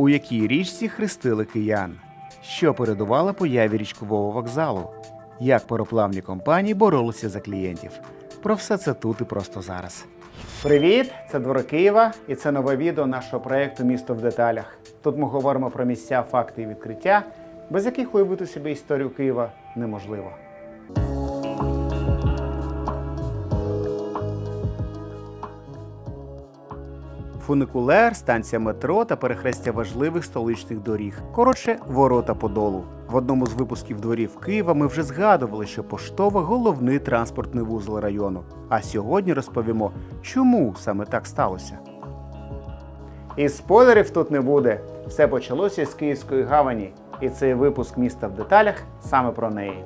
У якій річці хрестили киян? Що передувало появі річкового вокзалу? Як пароплавні компанії боролися за клієнтів? Про все це тут і просто зараз. Привіт! Це Двори Києва, і це нове відео нашого проєкту Місто в деталях. Тут ми говоримо про місця, факти і відкриття, без яких уявити собі історію Києва неможливо. Фуникулер, станція метро та перехрестя важливих столичних доріг. Коротше, ворота Подолу. В одному з випусків дворів Києва ми вже згадували, що поштова головний транспортний вузол району. А сьогодні розповімо, чому саме так сталося. І спойлерів тут не буде. Все почалося з Київської гавані, і цей випуск міста в деталях саме про неї.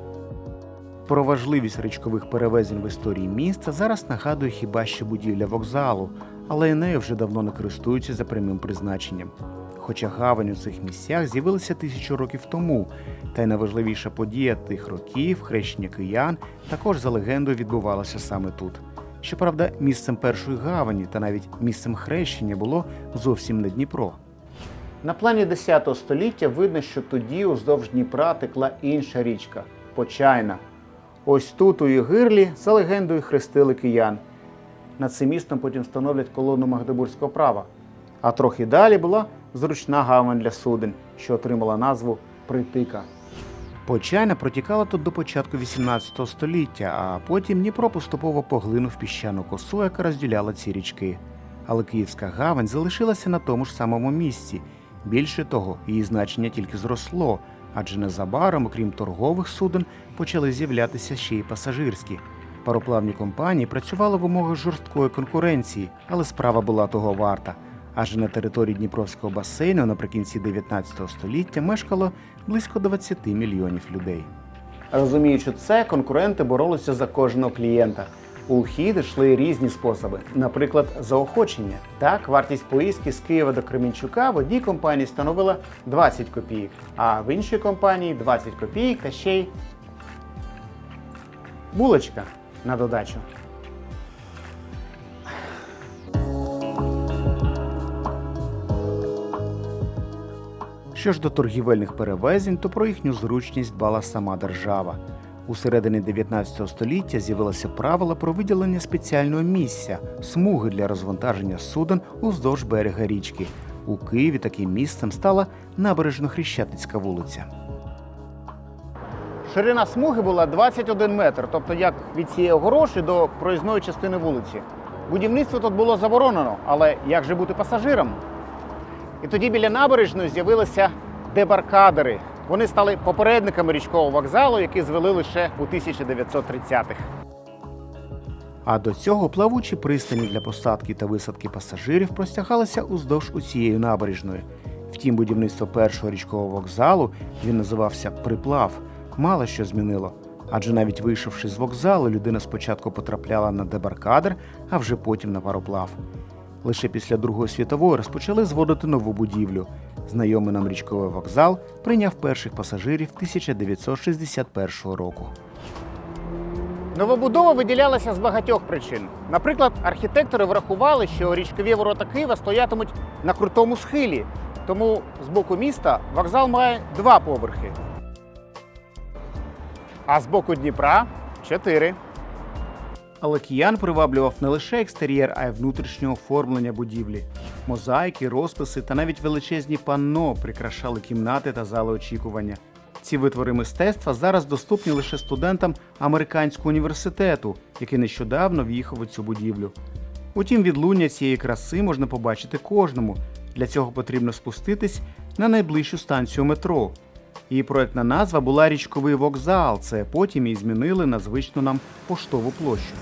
Про важливість річкових перевезень в історії міста зараз нагадує хіба що будівля вокзалу, але і нею вже давно не користуються за прямим призначенням. Хоча гавань у цих місцях з'явилася тисячу років тому, та й найважливіша подія тих років, хрещення киян, також за легендою відбувалося саме тут. Щоправда, місцем першої гавані та навіть місцем хрещення було зовсім не Дніпро. На плані 10 століття видно, що тоді уздовж Дніпра текла інша річка Почайна. Ось тут, у Єгирлі, за легендою хрестили киян. Над цим містом потім встановлять колону Магдебурзького права. А трохи далі була зручна гавань для суден, що отримала назву Притика. Почайна протікала тут до початку 18 століття, а потім Дніпро поступово поглинув піщану косу, яка розділяла ці річки. Але Київська гавань залишилася на тому ж самому місці. Більше того, її значення тільки зросло, адже незабаром, окрім торгових суден, почали з'являтися ще й пасажирські. Пароплавні компанії працювали в умовах жорсткої конкуренції, але справа була того варта. Адже на території Дніпровського басейну наприкінці 19 століття мешкало близько 20 мільйонів людей. Розуміючи це, конкуренти боролися за кожного клієнта. У хід йшли різні способи, наприклад, заохочення. Так, вартість поїздки з Києва до Кременчука в одній компанії становила 20 копійок, а в іншій компанії 20 копійок та ще й булочка на додачу. Що ж до торгівельних перевезень, то про їхню зручність дбала сама держава. У середині 19 століття з'явилося правило про виділення спеціального місця смуги для розвантаження суден уздовж берега річки. У Києві таким місцем стала набережно-хрещатицька вулиця. Ширина смуги була 21 метр, тобто як від цієї огороші до проїзної частини вулиці. Будівництво тут було заборонено, але як же бути пасажиром? І тоді біля набережної з'явилися дебаркадери. Вони стали попередниками річкового вокзалу, який звели лише у 1930-х. А до цього плавучі пристані для посадки та висадки пасажирів простягалися уздовж усієї набережної. Втім, будівництво першого річкового вокзалу він називався Приплав. Мало що змінило. Адже навіть вийшовши з вокзалу, людина спочатку потрапляла на дебаркадер, а вже потім на пароплав. Лише після Другої світової розпочали зводити нову будівлю. Знайомий нам річковий вокзал прийняв перших пасажирів 1961 року. Новобудова виділялася з багатьох причин. Наприклад, архітектори врахували, що річкові ворота Києва стоятимуть на крутому схилі, тому з боку міста вокзал має два поверхи. А з боку Дніпра чотири. Але киян приваблював не лише екстер'єр, а й внутрішнє оформлення будівлі. Мозаїки, розписи та навіть величезні панно прикрашали кімнати та зали очікування. Ці витвори мистецтва зараз доступні лише студентам американського університету, який нещодавно в'їхав у цю будівлю. Утім, відлуння цієї краси можна побачити кожному. Для цього потрібно спуститись на найближчу станцію метро. Її проектна назва була річковий вокзал. Це потім і змінили на звичну нам поштову площу.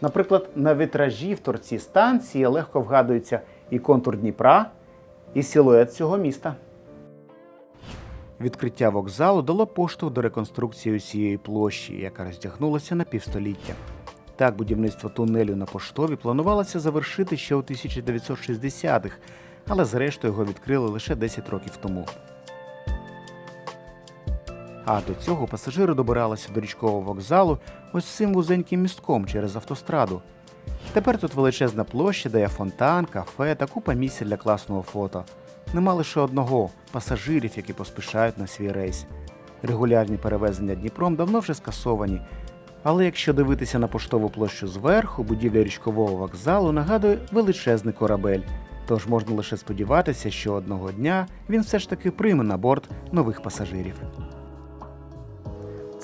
Наприклад, на вітражі в торці станції легко вгадується і контур Дніпра, і силует цього міста. Відкриття вокзалу дало поштовх до реконструкції усієї площі, яка роздягнулася на півстоліття. Так, будівництво тунелю на поштові планувалося завершити ще у 1960-х, але зрештою його відкрили лише 10 років тому. А до цього пасажири добиралися до річкового вокзалу ось цим вузеньким містком через автостраду. Тепер тут величезна площа, де є фонтан, кафе та купа місця для класного фото. Нема лише одного пасажирів, які поспішають на свій рейс. Регулярні перевезення Дніпром давно вже скасовані. Але якщо дивитися на поштову площу зверху, будівля річкового вокзалу нагадує величезний корабель. Тож можна лише сподіватися, що одного дня він все ж таки прийме на борт нових пасажирів.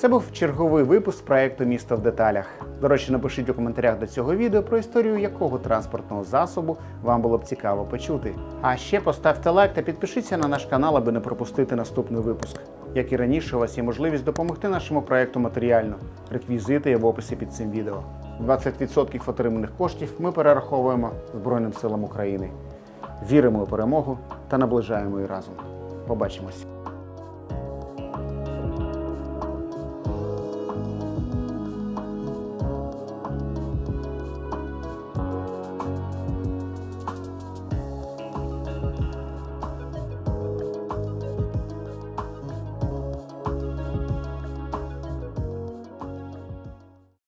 Це був черговий випуск проекту Місто в деталях. До речі, напишіть у коментарях до цього відео про історію якого транспортного засобу вам було б цікаво почути. А ще поставте лайк та підпишіться на наш канал, аби не пропустити наступний випуск. Як і раніше, у вас є можливість допомогти нашому проекту матеріально. Реквізити є в описі під цим відео. 20% отриманих коштів ми перераховуємо Збройним силам України. Віримо у перемогу та наближаємо її разом. Побачимось!